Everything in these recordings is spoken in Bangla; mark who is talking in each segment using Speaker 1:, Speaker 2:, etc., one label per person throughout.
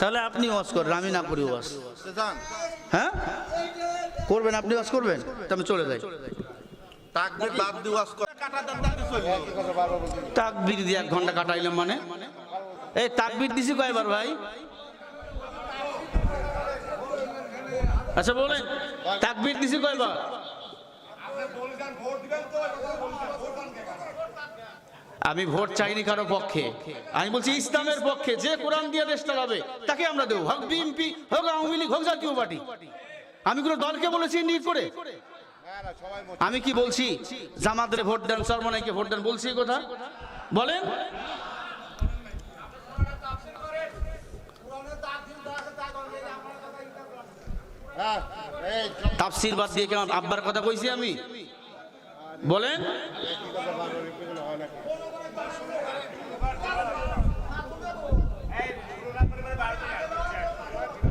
Speaker 1: তাহলে আপনি ওয়াজ করেন আমি না করি ওয়াজ। হ্যাঁ? করবেন আপনি ওয়াজ করবেন? তা আমি চলে যাই।
Speaker 2: তাকবির দিয়ে
Speaker 1: এক ঘণ্টা কাটাইলাম মানে? এই তাকবির দিছি কয়বার ভাই? আচ্ছা বলেন। তাকবির দিছি কয়বার? আমি ভোট চাইনি কারও পক্ষে। আমি বলছি ইসলামের পক্ষে, যে কোরআন দিয়ে দেশ চালাবে, তাকে আমরা দেবো। হোক বিএনপি, হোক আওয়ামী লীগ, হোক জাতীয় পার্টি। আমি কোনো দলকে বলেছি নিয়ে করে? আমি কি বলছি, জামাতের ভোট দেন, সরমনাইকে ভোট দেন, বলছি কথা? বলেন। তাফসির বাদ দিয়ে কেমন আব্বার কথা কইছি আমি? বলেন।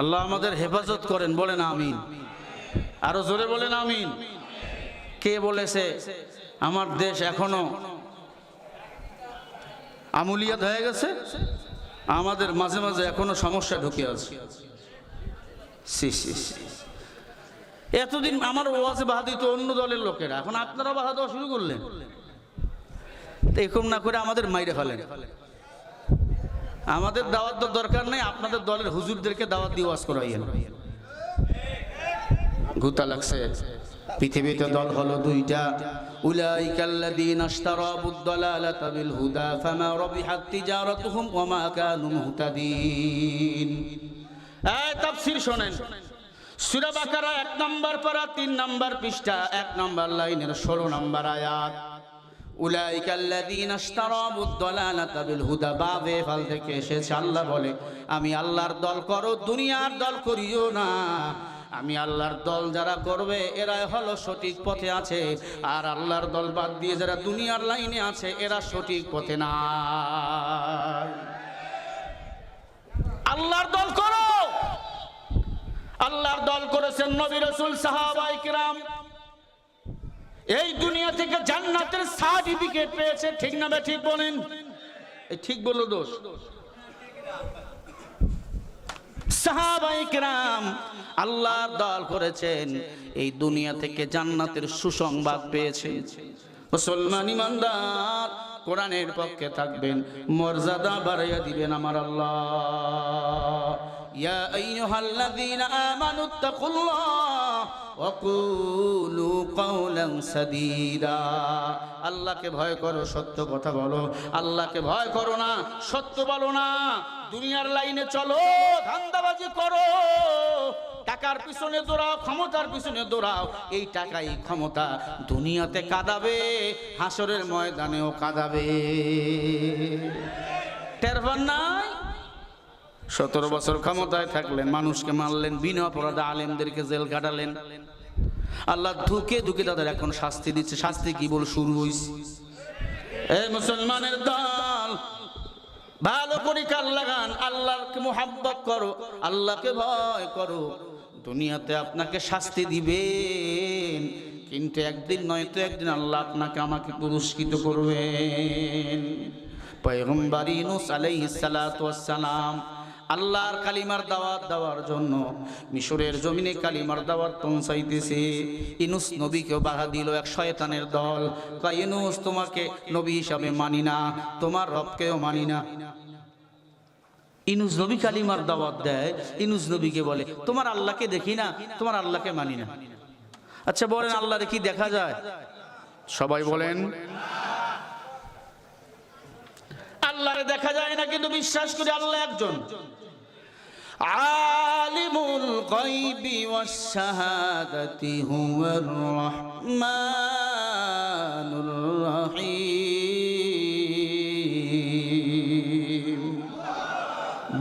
Speaker 1: আল্লাহ আমাদের হেফাজত করেন, বলেন আমিন। আরও জোরে বলেন আমিন। কে বলেছে, আমার দেশ এখনও আমুলিয়াত হয়ে গেছে? আমাদের মাঝে মাঝে এখনও সমস্যা ঢুকে আছে। এতদিন আমার ওয়াজে বাহাদি তো অন্য দলের লোকেরা, এখন আপনারা দেওয়া শুরু করলেন। এরকম না করে আমাদের মাইরে ফেলেন। আমাদের দাওয়াত তো দরকার নেই আপনাদের দলের হুজুরদেরকে দাওয়াত দিয়ে ওয়াজ করাইয়েন। গুতা লাগছে পৃথিবীতে দল হলো দুইটা। ইশতারাবুদ দালালাতা বিল হুদা ফামা রাবিহাত তিজারাতুহুম ওয়া মা কানু মুহতাদিন। এই তাফসীর শুনেন। সূরা বাকারা এক নাম্বার পারা তিন নাম্বার পৃষ্ঠা এক নাম্বার লাইনের ষোলো নাম্বার আয়াত। হুদা এসেছে আল্লাহ বলে, আমি আল্লাহর দল করো, দুনিয়ার দল করিও না। আমি আল্লাহর দল যারা করবে এরাই হলো সঠিক পথে আছে। আর আল্লাহর দল বাদ দিয়ে যারা দুনিয়ার লাইনে আছে, এরা সঠিক পথে না আল্লাহর দল করো। আল্লাহর দল করেছেন নবী রসুল সাহাবাই কিরাম। এই দুনিয়া থেকে জান্নাতের সার্টিফিকেট পেয়েছে ঠিক না বে ঠিক বলেন। এই ঠিক বলল দোষ। আল্লাহর দল করেছেন এই দুনিয়া থেকে জান্নাতের সুসংবাদ মুসলমান ইমানদার কোরআনের পক্ষে থাকবেন মর্যাদা বাড়াইয়া দিবেন আমার আল্লাহ। ইয়া আইয়ুহাল্লাযীনা আমানু তাকুল্লাহ ওয়া কুলু কাওলান সাদীদা আল্লাহকে ভয় করো, সত্য কথা বলো। আল্লাহকে ভয় করো না, সত্য বলো না। দুনিয়ার লাইনে চলো, ধান্দাবাজি করো। টাকার পিছনে দৌড়াও, ক্ষমতার পিছনে দৌড়াও। এই টাকাই ক্ষমতা দুনিয়াতে কাঁদাবে, হাসরের ময়দানেও কাঁদাবে। টেরবান নাই? সতেরো বছর ক্ষমতায় থাকলেন, মানুষকে মারলেন, বিনা অপরাধে আলেমদেরকে জেল কাটালেন। আল্লাহ ধুকে ধুকে তাদের এখন শাস্তি দিচ্ছে। শাস্তি কি বল শুরু হইছে? এই মুসলমানের দল, ভালো করে কাল লাগান, আল্লাহকে মোহাব্বত করো, আল্লাহকে ভয় করো। দুনিয়াতে আপনাকে শাস্তি দিবেন, কিন্তু একদিন নয়তো একদিন আল্লাহ আপনাকে আমাকে পুরস্কৃত করবেন। পয়গম্বর ইনুস আলাইহিস সালাতু ওয়াস আল্লাহর কালিমার দাওয়াত দেওয়ার জন্য মিশরের জমিনে কালিমার দাওয়াত পৌঁছাইতেছে। ইনুস নবীকেও বাধা দিল এক শয়তানের দল। কয়, ইনুস, তোমাকে নবী হিসাবে মানি না, তোমার রবকেও মানি না। ইনুস নবী কালিমার দাওয়াত দেয়, ইনুস নবীকে বলে, তোমার আল্লাহকে দেখি না, তোমার আল্লাহকে মানি না। আচ্ছা বলেন, আল্লাহরে কি দেখা যায়? সবাই বলেন আল্লাহরে দেখা যায় না, কিন্তু বিশ্বাস করি আল্লাহ একজন। আলিমুল গায়বি ওয়াস শাহাদাতি হুয়ার রহমানুর রহিম।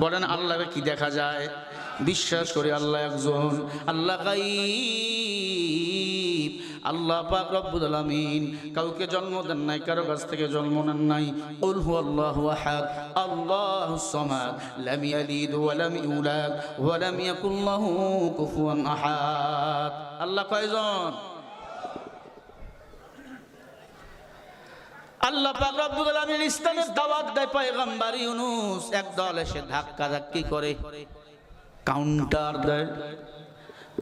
Speaker 1: বলেন আল্লাহকে কি দেখা যায়? বিশ্বাস করি আল্লাহ একজন, আল্লাহ গাইব, আল্লাহ পাক রব্বুল আলামিন। কাউকে জন্ম দেন নাই, কারও কাছ থেকে জন্ম নেন নাই। কুল হুয়াল্লাহু আহাদ আল্লাহুস সামাদ, লাম ইয়ালিদ ওয়া লাম ইউলাদ ওয়া লাম ইয়াকুল লাহু কুফুয়ান আহাদ। আল্লাহ কয়জন? আল্লাহ পাক রব্বুল আলামিন ইসলামের দাওয়াত দেয়, পয়গম্বর ইউনূস, একদল এসে ধাক্কা ধাক্কি করে। কাউন্টার দেয়।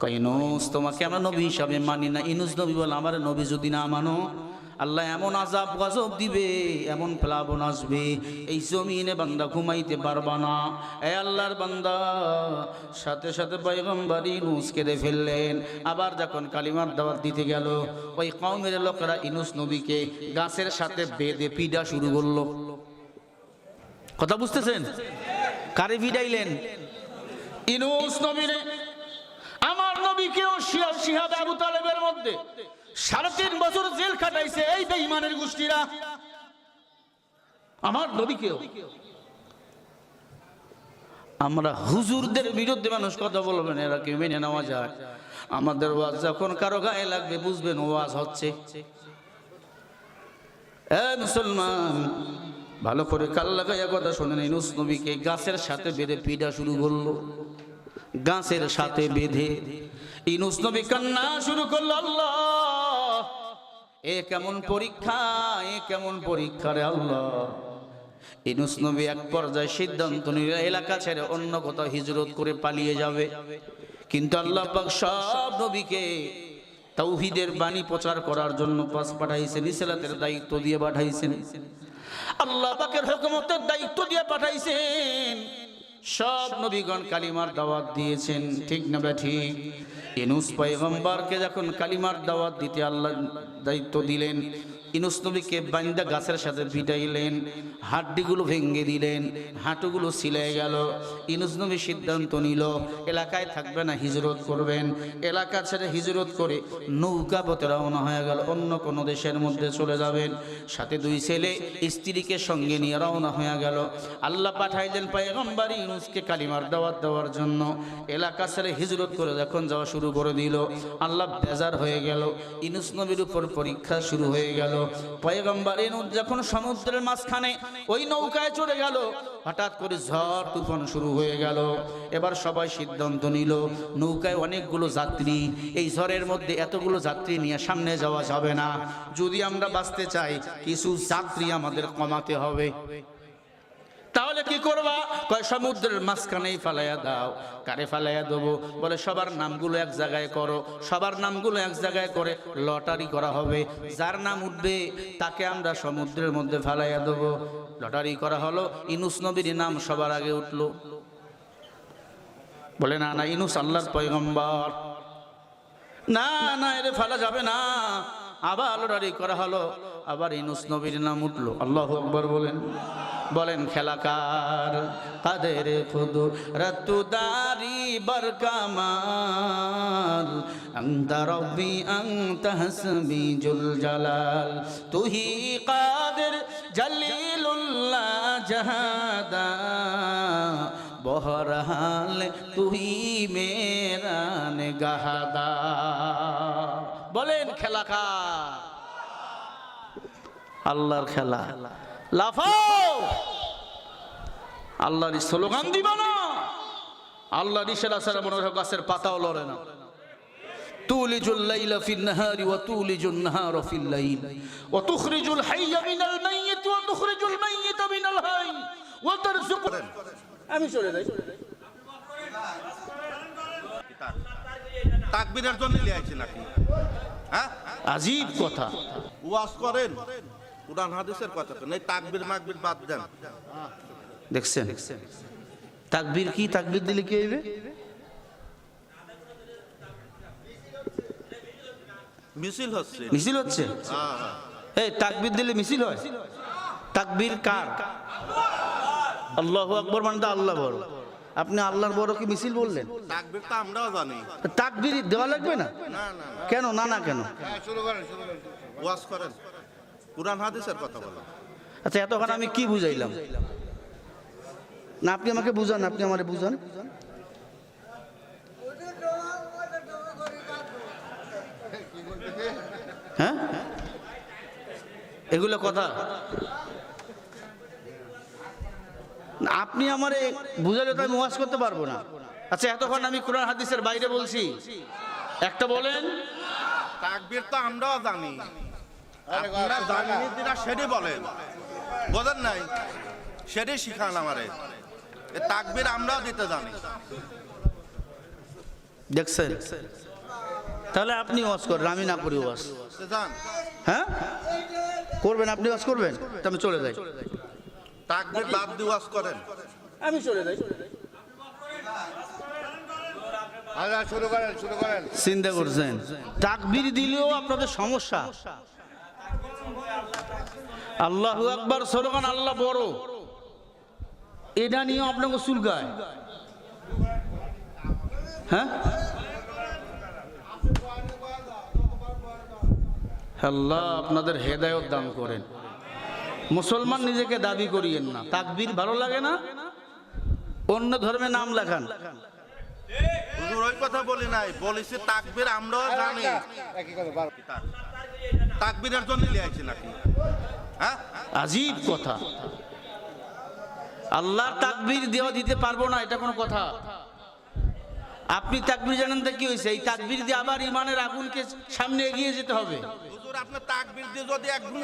Speaker 1: কয় ইউনূস তোমাকে আমরা নবী হিসাবে মানি না। ইনুস নবী বলে, আমার নবী যদি না মানো, আল্লাহ এমন আজাব গজব দিবে, এমন প্লাবন আসবে। এই জমিনে বান্দা ঘুমাইতে পারবা না। এ আল্লাহর বান্দা। সাথে সাথে পয়গম্বর ইনুস কেঁদে ফেললেন। আবার যখন কালিমার দাওয়াত দিতে গেল, ওই কওমের লোকেরা ইনুস নবীকে গাছের সাথে বেঁধে পিডা শুরু করল। কথা বুঝতেছেন? কারে ভিড়াইলেন ইনুস নবীরে, আমার নবীকেও শিহাব আবু তালেবের মধ্যে সাড়ে তিন বছর জেল খাটাইছে এই বেঈমানের গোষ্ঠীরা। আমার নবীকেও। আমরা হুজুরদের বিরুদ্ধে মানুষ কথা বলবেন এরা কেউ মেনে নেওয়া যায়। আমাদের ওয়াজ যখন কারও গায়ে লাগবে বুঝবেন ওয়াজ হচ্ছে। মুসলমান, ভালো করে কাল লাগাইয়া কথা শোনেন, ইনুস নবীকে গাছের সাথে বেঁধে পিডা শুরু করল। গাছের সাথে বেঁধে ইনুস নবী কান্না শুরু করল, আল্লাহ, এ কেমন পরীক্ষা, এ কেমন পরীক্ষা রে আল্লাহ। ইনুস নবী এক পর্যায়ে সিদ্ধান্ত নিল, এলাকা ছেড়ে অন্য কোথাও হিজরত করে পালিয়ে যাবে। কিন্তু আল্লাহ সব নবীকে তৌহিদের বাণী প্রচার করার জন্য পাশ পাঠাইছেন ইসলাতের দায়িত্ব দিয়ে পাঠাইছেন। আল্লাহ পাকের হুকুমতের দায়িত্ব দিয়ে পাঠাইছেন। সব নবীগণ কালিমার দাওয়াত দিয়েছেন। ঠিক না ঠিক? ইনুস পয়গম্বরকে যখন কালিমার দাওয়াত দিতে আল্লাহ দায়িত্ব দিলেন, ইনুস নবীকে বান্দা গাছের সাথে ভিটাইলেন হাড্ডিগুলো ভেঙে দিলেন, হাঁটুগুলো সিলাই গেল। ইনুস নবী সিদ্ধান্ত নিল, এলাকায় থাকবে না, হিজরত করবেন। এলাকা ছেড়ে হিজরত করে নৌকা পথে রওনা হয়ে গেল, অন্য কোনো দেশের মধ্যে চলে যাবেন। সাথে দুই ছেলে স্ত্রীকে সঙ্গে নিয়ে রওনা হয়ে গেল। আল্লাহ পাঠাইলেন পয়গম্বর ইউনুসকে কালিমার দাওয়াত দেওয়ার জন্য এলাকা ছেড়ে হিজরত করে যখন যাওয়া শুরু করে দিল। আল্লাহ বেজার হয়ে গেল। ইনুস নবীর উপর পরীক্ষা শুরু হয়ে গেল। পয়গম্বর ইনুস যখন সমুদ্রের মাঝখানে ওই নৌকায় চলে গেল, হঠাৎ করে ঝড়, তুফান শুরু হয়ে গেল। এবার সবাই সিদ্ধান্ত নিল, নৌকায় অনেকগুলো যাত্রী, এই ঝড়ের মধ্যে এতগুলো যাত্রী নিয়ে সামনে যাওয়া যাবে না। যদি আমরা বাঁচতে চাই, কিছু যাত্রী আমাদের কমাতে হবে। তাহলে কি করবা? কয়, সমুদ্রের মাঝখানেই ফালাইয়া দাও। কারে ফালাইয়া দেবো? বলে, সবার নামগুলো এক জায়গায় করো। সবার নামগুলো এক জায়গায় করে লটারি করা হবে। যার নাম উঠবে, তাকে আমরা সমুদ্রের মধ্যে ফালাইয়া দেবো। লটারি করা হলো, ইনুস নবীর নাম সবার আগে উঠল। বলে, না না, ইনুস আল্লাহর পয়গম্বর। না না, এর ফেলা যাবে না। আবার লটারি করা হলো, আবার ইনুস নবীর নাম উঠল। আল্লাহ আকবর বলেন। বলেন খেলাকার, কাদের খুদু রতুদারি বরকামাল। আংতা রব্বি আংতা জুল জালাল। তুহি কাদের জলিলুল্লাহ জাহাদা বহরহাল তুই মেরা গাহাদা বলেন খেলা খা আল্লাহর খেলা। লাফাও আল্লাহর স্লোগান দিবা না আল্লাহর ইশারা ছাড়া মনে হয় গাছের পাতাও লড়ে না تولج الليل في النهار وتولج النهار في الليل وتخرج الحي من الميت وتخرج الميت من الحي وترزق আমি চলে যাই
Speaker 2: তাকবীরের জন্য লিয়ে আইছে নাকি হ্যাঁ
Speaker 1: আজীব কথা
Speaker 2: ওয়াজ করেন কোরআন হাদিসের কথা তো এই তাকবীর মাকবীর বাদ দেন।
Speaker 1: দেখছেন? তাকবীর কি? তাকবীর দিলে কি হইবে?
Speaker 2: মিছিল হচ্ছে।
Speaker 1: মিছিল হচ্ছে?
Speaker 2: হ্যাঁ, হ্যাঁ।
Speaker 1: এই তাকবীর দিলে মিছিল হয়? তাকবীর কার? আল্লাহু আকবর মানে তো আল্লাহ বড়। আপনি আল্লাহর বড় কি মিছিল বললেন?
Speaker 2: তাকবীর তো আমরাও জানি।
Speaker 1: তাকবীর দেওয়া লাগবে না?
Speaker 2: না না না।
Speaker 1: কেন? না না কেন?
Speaker 2: ওয়াজ করেন। কোরআন হাদিসের কথা বলো
Speaker 1: আচ্ছা এতক্ষণ আমি কি বুঝাইলাম? না আপনি আমাকে বুঝান আপনি আমারে বুঝান। হ্যাঁ? এগুলো কথা। আপনি আমারে বুঝালে তো আমি ওয়াজ করতে পারব না। আচ্ছা এতক্ষণ আমি কোরআন হাদিসের বাইরে বলছি। একটা বলেন।
Speaker 2: তাকবীর তো আমরাও জানি। আপনারা জানেন যেটা সেটাই বলেন। বোঝেন নাই? সেটাই শিখান আমারে। তাকবির আমরাও দিতে জানি।
Speaker 1: দেখছেন? তাহলে আপনি ওয়াজ করেন আমি না করি ওয়াজ। হ্যাঁ? করবেন আপনি ওয়াজ করবেন? আমি চলে যাই।
Speaker 2: তাকবির বাদ দিয়ে ওয়াজ করেন।
Speaker 1: আমি চলে যাই।
Speaker 3: শুরু করেন শুরু করেন।
Speaker 1: চিন্তা করছেন। তাকবির দিলেও আপনাদের সমস্যা। আল্লাহু আকবার স্লোগান আল্লাহ বড়। এটা নিয়ে আপনাকে চুলকায় হ্যাঁ? আল্লাহ আপনাদের হেদায়ত দান করেন। মুসলমান নিজেকে দাবি করিয়েন না। তাকবীর ভালো লাগে না? অন্য ধর্মে নাম লেখান।
Speaker 2: ওই কথা বলি নাই। বলেছি তাকবির আমরাও জানি।
Speaker 3: একই কথা বারো।
Speaker 2: তাকবিরের জন্য লিয়াইছি নাকি? হ্যাঁ?
Speaker 1: আজীব কথা। আল্লাহ তাকবীর দেওয়া দিতে পারব না এটা কোনো কথা। আপনি তাকবির জানেন তো কি হয়েছে এই তাকবির দিয়ে আবার ইমানের আগুনকে সামনে এগিয়ে যেতে হবে।
Speaker 2: হুজুর আপনার তাকবির দিয়ে যদি একদম